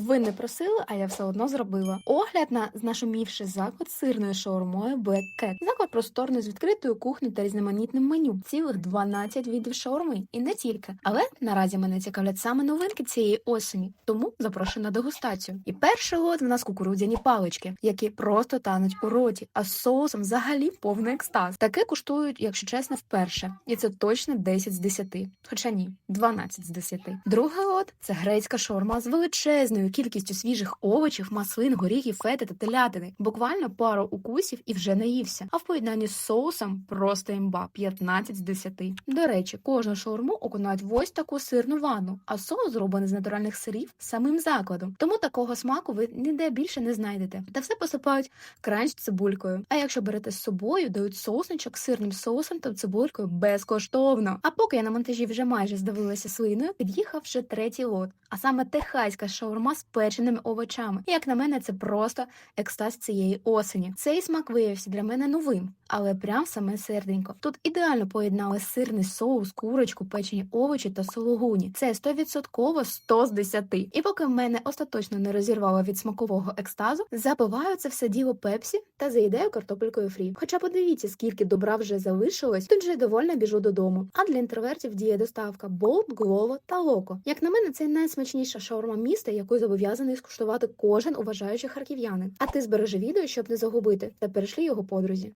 Ви не просили, а я все одно зробила. Огляд на нашумівший заклад сирною шаурмою Black Cat. Заклад просторний з відкритою кухнею та різноманітним меню. Цілих 12 видів шаурми. І не тільки. Але наразі мене цікавлять саме новинки цієї осені, тому запрошую на дегустацію. І перший лот в нас кукурудзяні палички, які просто тануть у роті, а з соусом взагалі повний екстаз. Таке куштують, якщо чесно, вперше. І це точно 10 з 10. Хоча ні, 12 з 10. Другий лот це грецька шаурма з величезною кількістю свіжих овочів, маслин, горіхів, фети та телятини. Буквально пару укусів і вже наївся. А в поєднанні з соусом просто імба 15 з 10. До речі, кожну шаурму окунають в ось таку сирну ванну, а соус зроблений з натуральних сирів самим закладом. Тому такого смаку ви ніде більше не знайдете. Та все посипають кранч цибулькою. А якщо берете з собою, дають соусничок сирним соусом та цибулькою безкоштовно. А поки я на монтажі вже майже здивилася слиною, під'їхав вже третій лот, а саме техаська шаурма з печеними овочами. Як на мене, це просто екстаз цієї осені. Цей смак виявився для мене новим, але прям саме серденько. Тут ідеально поєднали сирний соус, курочку, печені овочі та сологуні. Це 100% 100 з 10. І поки мене остаточно не розірвало від смакового екстазу, запиваю це все діло пепсі та заїдаю картопелькою фрі. Хоча подивіться, скільки добра вже залишилось, тут же довольно біжу додому. А для інтровертів діє доставка Болт, Глово та Локо. Як на мене, це найсмачніша шаурма міста, яку зобов'язаний скуштувати кожен уважаючий харків'янин. А ти збережи відео, щоб не загубити, та перейшли його подрузі.